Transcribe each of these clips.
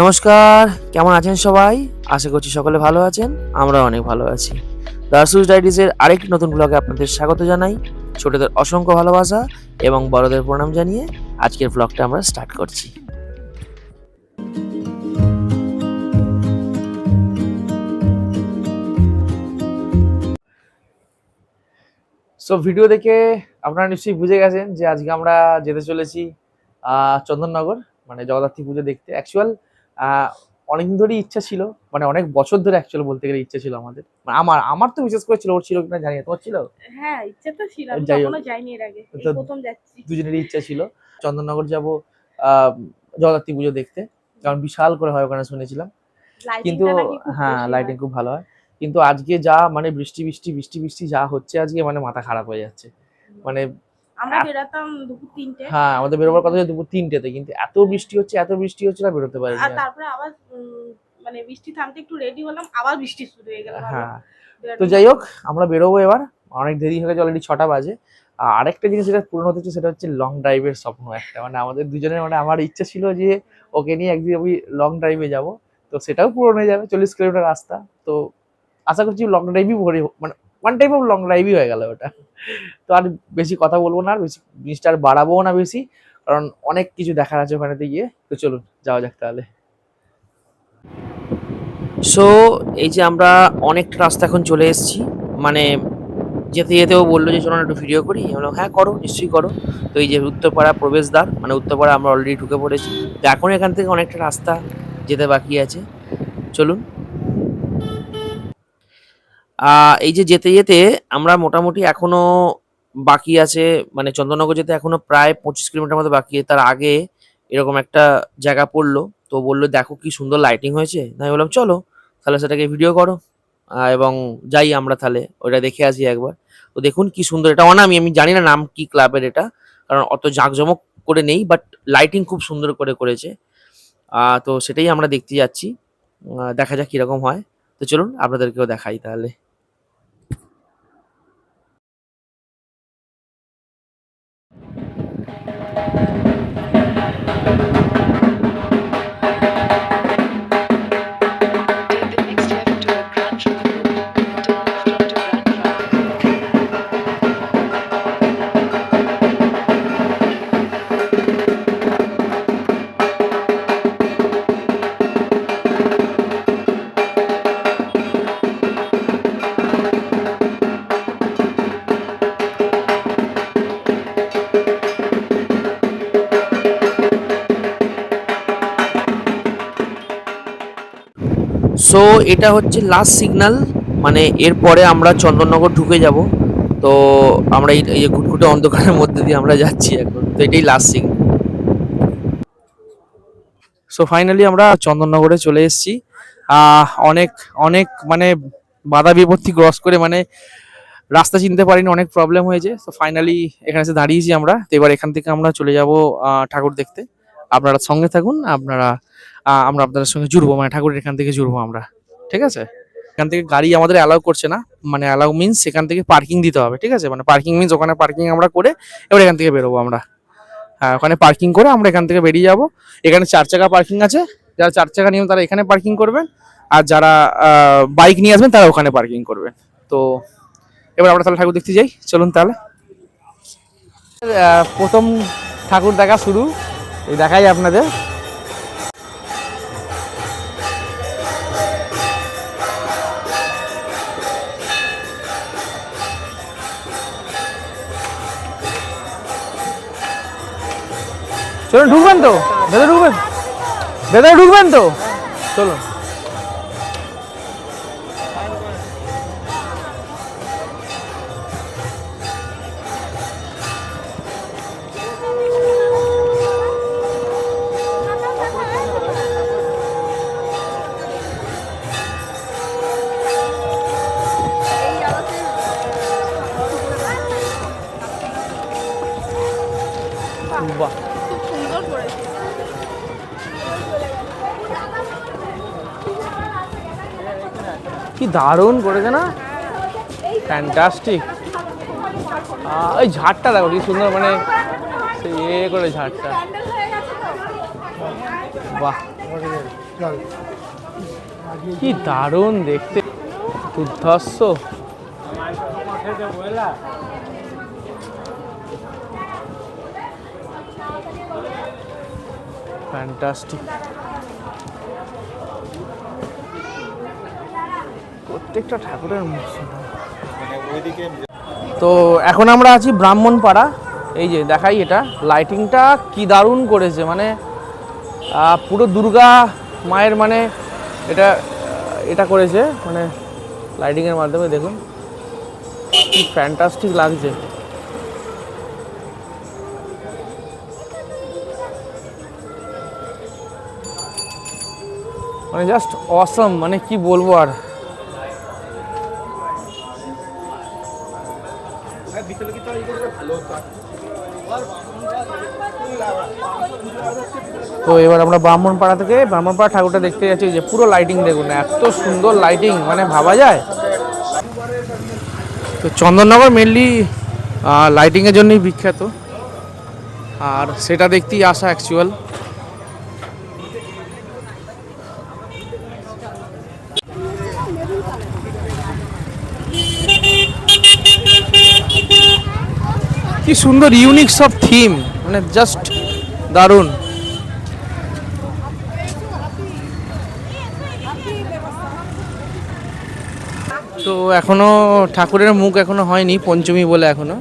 নমস্কার, কেমন আছেন সবাই? আশা করছি সকলে ভালো আছেন আমরা অনেক ভালো আছি। দার্সুস ডাইরিজের আরেকটি নতুন ব্লগে আপনাদের স্বাগত জানাই। ছোটদের অসংখ্য ভালোবাসা এবং বড়দের প্রণাম জানিয়ে আজকের ব্লগটা আমরা স্টার্ট করছি। সো ভিডিও দেখে আপনারা নিশ্চয়ই বুঝে গেছেন যে আজকে আমরা যেতে চলেছি চন্দননগর মানে জগদ্ধাত্রী পুজো দেখতে। অ্যাকচুয়াল অনেকদিন ধরেই ইচ্ছা ছিল মানে অনেক বছর ধরে অ্যাকচুয়াল বলতে গেলে ইচ্ছা ছিল আমাদের। মানে আমার আমার তো বিশেষ করে ছিল ওর ছিল কিনা জানি তোমার ছিল? হ্যাঁ ইচ্ছে তো ছিল আমি কখনো যাইনি এর আগে এই প্রথম যাচ্ছি। দুজনেরই ইচ্ছা ছিল। চন্দননগর যাব জগদ্ধাত্রী পুজো দেখতে। কারণ বিশাল করে হয় ওখানে শুনেছিলাম। কিন্তু হ্যাঁ লাইটিং খুব ভালো হয়। কিন্তু আজকে যা মানে বৃষ্টি বৃষ্টি বৃষ্টি বৃষ্টি যা হচ্ছে আজকে মানে মাথা খারাপ হয়ে যাচ্ছে। মানে আমরা বেরাতাম দুপুর তিনটে। হ্যাঁ আমাদের বেরোবার কথা ছিল দুপুর তিনটেতে কিন্তু এত বৃষ্টি হচ্ছে এত বৃষ্টি হচ্ছে না বেরোতে পারি আর তারপরে আবার মানে বৃষ্টি থামতে একটু রেডি হলাম আবার বৃষ্টি শুরু হয়ে গেল হ্যাঁ। তো যাই হোক আমরা বেরোবো এবার অনেক দেরি হয়ে গেছে অলরেডি ছটা বাজে। আরেকটা জিনিস যেটা পূরণ হতে সেটা হচ্ছে লং ড্রাইভের স্বপ্ন একটা। মানে আমাদের দুজনের মানে আমার ইচ্ছা ছিল যে ওকে নিয়ে একদিন আমি লং ড্রাইভে যাব। তো সেটাও পূরণ হয়ে যাবে চল্লিশ কিলোমিটার রাস্তা। তো আশা করছি লং ড্রাইভই ভরে মানে ওয়ান টাইপ অফ লং ড্রাইভই হয়ে গেল ওটা। তো আর বেশি কথা বলব না, আর বেশি জিনিসটা আর বাড়াবো না বেশি, কারণ অনেক কিছু দেখার আছে ওখানেতে গিয়ে। তো চলুন, যাওয়া যাক তাহলে। সো এই যে আমরা অনেকটা রাস্তা এখন চলে এসেছি। মানে যেতে যেতেও বলল যে, চলো একটু ভিডিও করি। বললাম হ্যাঁ করো, নিশ্চয়ই করো। তো এই যে উত্তরপাড়া প্রবেশদ্বার মানে উত্তরপাড়া আমরা অলরেডি ঢুকে পড়েছি। তো এখন এখান থেকে অনেকটা রাস্তা যেতে বাকি আছে। চলুন এই যে যেতে যেতে আমরা মোটামুটি এখনও বাকি আছে মানে চন্দননগর যেতে এখনও প্রায় পঁচিশ কিলোমিটার মতো বাকি, তার আগে এরকম একটা জায়গা পড়ল, তো বলল দেখো কি সুন্দর লাইটিং হয়েছে আমি বললাম চলো, তাহলে সেটাকে ভিডিও করো এবং যাই আমরা তাহলে ওটা দেখে আসি একবার, তো দেখুন কি সুন্দর, এটা অনামি, আমি জানি না নাম কি ক্লাবের এটা, কারণ অত জাঁকজমক করে নেই বাট লাইটিং খুব সুন্দর করে করেছে তো সেটাই আমরা দেখতে যাচ্ছি দেখা যাক কীরকম হয়, তো চলুন আপনাদেরকেও দেখাই তাহলে। সো এটা হচ্ছে লাস্ট সিগন্যাল মানে এরপরে আমরা চন্দননগর ঢুকে যাব। তো আমরা এই যে ঘুটঘুটে অন্ধকারের মধ্যে দিয়ে আমরা যাচ্ছি এখন। তো এটাই লাস্ট সিগন্যাল সো ফাইনালি আমরা চন্দননগরে চলে এসেছি। অনেক অনেক মানে বাধা বিপত্তি ক্রস করে মানে রাস্তা চিনতে পারিনি, অনেক প্রবলেম হয়েছে। তো ফাইনালি এখানে এসে দাঁড়িয়েছি আমরা। তো এবার এখান থেকে আমরা চলে যাব ঠাকুর দেখতে। আপনারা সঙ্গে থাকুন, আপনারা আমরা আপনাদের সঙ্গে জুড়বো মানে ঠাকুরের এখান থেকে জুড়বো আমরা, ঠিক আছে? এখান থেকে গাড়ি আমাদের অ্যালাউ করছে না মানে অ্যালাউ মিনস সেখান থেকে পার্কিং দিতে হবে, ঠিক আছে? মানে পার্কিং মিনস ওখানে পার্কিং আমরা করে এবার এখান থেকে বেরোবো আমরা। হ্যাঁ ওখানে পার্কিং করে আমরা এখান থেকে বেরিয়ে যাব। এখানে চার চাকা পার্কিং আছে, যারা চার চাকা নিয়ে তারা এখানে পার্কিং করবেন, আর যারা বাইক নিয়ে আসবেন তারা ওখানে পার্কিং করবেন। তো এবার আমরা তাহলে ঠাকুর দেখতে যাই, চলুন তাহলে। প্রথম ঠাকুর দেখা শুরু। এই দেখাই আপনাদের। চলুন ঢুকবেন তো? ভেতরে ঢুকবেন? ভেতরে ঢুকবেন তো? চলুন। বাহ। কি দারুণ করেছে না? ফ্যান্টাস্টিক ওই ঝাড়টা দেখো, কি সুন্দর মানে ইয়ে করে ঝাড়টা। বাহ। কি দারুণ দেখতে। দুর্ধর্ষ। ফ্যান্টাস্টিক প্রত্যেকটা ঠাকুরের তো এখন আমরা আছি ব্রাহ্মণপাড়া। এই যে দেখাই এটা। লাইটিংটা কি দারুণ করেছে। মানে পুরো দুর্গা মায়ের মানে এটা এটা করেছে। মানে লাইটিংয়ের মাধ্যমে দেখুন। কি ফ্যান্টাস্টিক লাগছে। মানে জাস্ট অসম মানে কি বলব আর? তো এবার আমরা ব্রাহ্মণপাড়া থেকে, ব্রাহ্মণপাড়া ঠাকুরটা দেখতে যাচ্ছি, যে পুরো লাইটিং দেখুন, এত সুন্দর লাইটিং মানে ভাবা যায়। তো চন্দননগর মেনলি লাইটিংয়ের জন্যই বিখ্যাত। আর সেটা দেখতেই আসা অ্যাকচুয়াল কি সুন্দর ইউনিক সব থিম মানে জাস্ট দারুণ। তো এখনও ঠাকুরের মুখ এখনও হয়নি, পঞ্চমী বলে এখনও।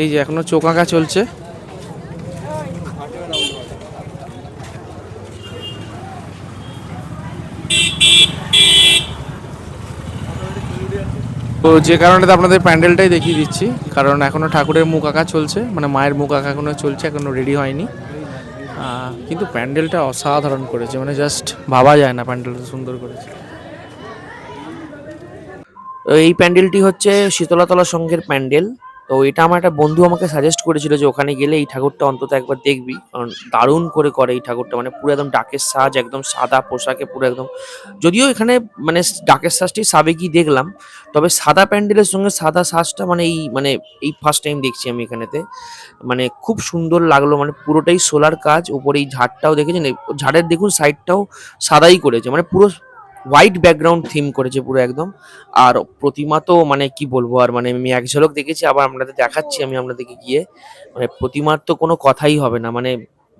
এই যে এখনও চোখ আঁকা চলছে। তো যে কারণে আপনাদের প্যান্ডেলটাই দেখিয়ে দিচ্ছি। কারণ এখনও ঠাকুরের মুখ আঁকা চলছে মানে মায়ের মুখ আঁকা এখনও চলছে এখনও রেডি হয়নি। কিন্তু প্যান্ডেলটা অসাধারণ করেছে মানে জাস্ট ভাবা যায় না প্যান্ডেলটা সুন্দর করেছে। এই প্যান্ডেলটি হচ্ছে শীতলাতলা সংঘের প্যান্ডেল। তো এটা আমার একটা বন্ধু আমাকে সাজেস্ট করেছিল যে ওখানে গেলে এই ঠাকুরটা অন্তত একবার দেখবি। কারণ দারুণ করে করে এই ঠাকুরটা মানে পুরো একদম ডাকের সাজ, একদম সাদা পোশাকে পুরো একদম। যদিও এখানে মানে ডাকের সাজটি সাবেকি দেখলাম, তবে সাদা প্যান্ডেলের সঙ্গে সাদা সাজটা মানে এই মানে এই ফার্স্ট টাইম দেখছি আমি এখানেতে। মানে খুব সুন্দর লাগল মানে পুরোটাই সোলার কাজ, উপরে এই ঝাড়টাও দেখেছেন? ঝাড়ের দেখুন সাইডটাও সাদাই করেছে মানে পুরো হোয়াইট ব্যাকগ্রাউন্ড থিম করেছে পুরো একদম। আর প্রতিমা তো মানে কি বলব, আর মানে আমি এক ঝলক দেখেছি, আবার আপনাদের দেখাচ্ছি আমি আপনাদেরকে গিয়ে। মানে প্রতিমার তো কোনো কথাই হবে না মানে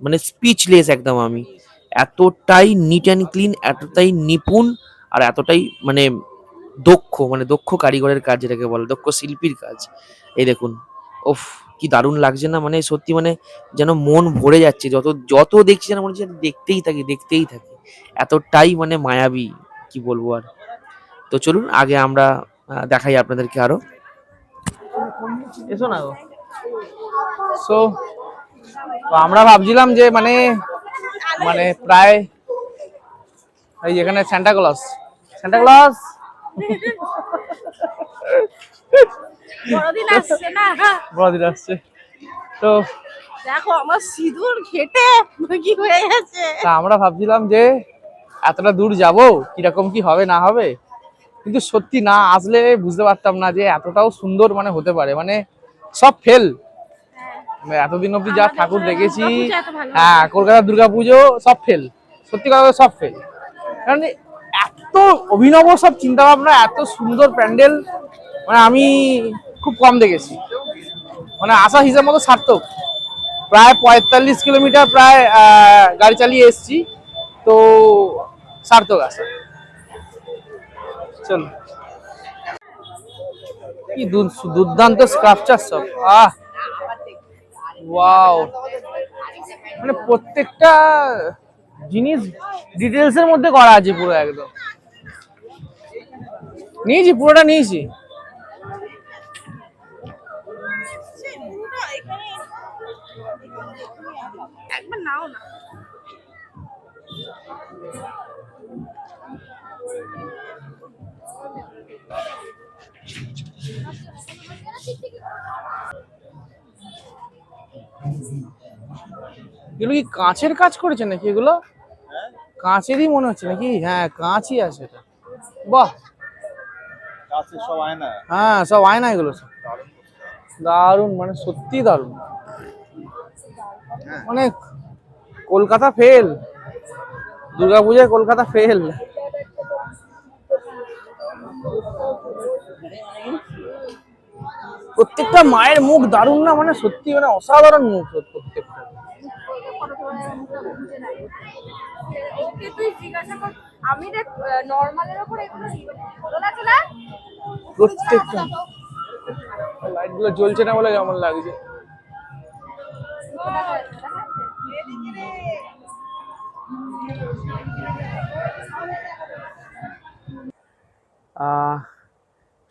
মানে স্পিচলেস একদম আমি। এতটাই নিট অ্যান্ড ক্লিন এতটাই নিপুণ, আর এতটাই মানে দক্ষ মানে দক্ষ কারিগরের কাজ যেটাকে বলে, দক্ষ শিল্পীর কাজ। এই দেখুন ওফ কি দারুণ লাগছে না মানে সত্যি মানে যেন মন ভরে যাচ্ছে। যত যত দেখছি যেন মনে হচ্ছে দেখতেই থাকি দেখতেই থাকি। এতটাই মানে মায়াবী। কি বলব আর? তো চলুন আগে আমরা দেখাই আপনাদেরকে আরও। এসো না গো। সো তো আমরা ভাবছিলাম যে মানে মানে প্রায় এই যেখানে স্যান্টা ক্লস স্যান্টা ক্লস বড়দিন আসছে না। বড়দিন আসছে। তো দেখো আমার সিঁদুর ঘেটে কি হয়ে গেছে। তা আমরা ভাবছিলাম যে এতটা দূর যাব? কীরকম কি হবে না হবে? কিন্তু সত্যি না আসলে বুঝতে পারতাম না যে এতটাও সুন্দর মানে হতে পারে। মানে সব ফেল মানে এতদিন অব্দি যা ঠাকুর দেখেছি হ্যাঁ কলকাতার দুর্গাপুজো সব ফেল সত্যি কথা সব ফেল কারণ এত অভিনব সব চিন্তা ভাবনা এত সুন্দর প্যান্ডেল মানে আমি খুব কম দেখেছি। মানে আসা হিসাব মতো সার্থক। প্রায় পঁয়তাল্লিশ কিলোমিটার প্রায় গাড়ি চালিয়ে এসেছি। তো সার্থক আছে। চল কি দুর্দান্ত স্ক্রাপচার সব। আহ! ওয়াও মানে প্রত্যেকটা জিনিস ডিটেলস এর মধ্যে করা আছে পুরো একদম। নিয়েছি, পুরোটা নিয়েছি। একবার নাও না। এগুলো কি কাঁচের কাজ করেছে নাকি এগুলো? কাঁচেরই মনে হচ্ছে নাকি? হ্যাঁ কাঁচই আছে এটা। বাহ! সব আয়না। হ্যাঁ সব আয়না এগুলো দারুণ মানে সত্যি দারুণ। মানে কলকাতা ফেল দুর্গাপূজায় কলকাতা ফেল প্রত্যেকটা মায়ের মুখ দারুণ না? মানে সত্যি মানে অসাধারণ মুখ প্রত্যেকটা ওকে তুই জিজ্ঞাসা কর আমি দেখ নর্মালের ওপর এগুলো ভালো লাগছে না প্রত্যেকটা। লাইটগুলো জ্বলছে না বলে কেমন লাগছে?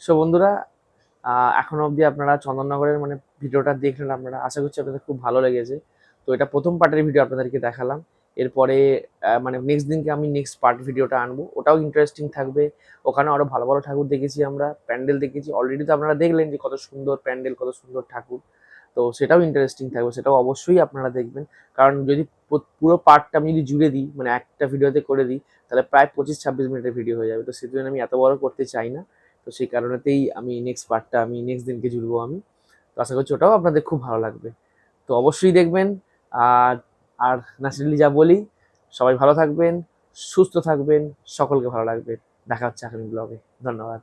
সো বন্ধুরা আহ, এখনও অবধি আপনারা চন্দননগরের মানে ভিডিওটা দেখলেন আপনারা। আশা করছি আপনাদের খুব ভালো লেগেছে। এটা প্রথম পার্টের ভিডিও আপনাদেরকে দেখালাম। এরপরে মানে নেক্সট দিনকে আমি নেক্সট পার্ট ভিডিওটা আনব। ওটাও ইন্টারেস্টিং থাকবে। ওখানে আরও ভালো ভালো ঠাকুর দেখেছি আমরা। প্যান্ডেল দেখেছি। অলরেডি তো আপনারা দেখলেন যে কত সুন্দর প্যান্ডেল, কত সুন্দর ঠাকুর। তো সেটাও ইন্টারেস্টিং থাকবে। সেটাও অবশ্যই আপনারা দেখবেন। কারণ যদি পুরো পার্টটা আমি যদি জুড়ে দিই মানে একটা ভিডিওতে করে দিই, তাহলে প্রায় পঁচিশ ছাব্বিশ মিনিটের ভিডিও হয়ে যাবে। তো সেজন্য আমি এত বড় করতে চাই না। তো সেই কারণেতেই আমি নেক্সট পার্টটা আমি নেক্সট দিনকে জুড়বো আমি। তো আশা করছি ওটাও আপনাদের খুব ভালো লাগবে। তো অবশ্যই দেখবেন। আর আর ন্যাচারালি যা বলি, সবাই ভালো থাকবেন, সুস্থ থাকবেন, সকলকে ভালো লাগবে। দেখা হচ্ছে আগামী ব্লগে ধন্যবাদ।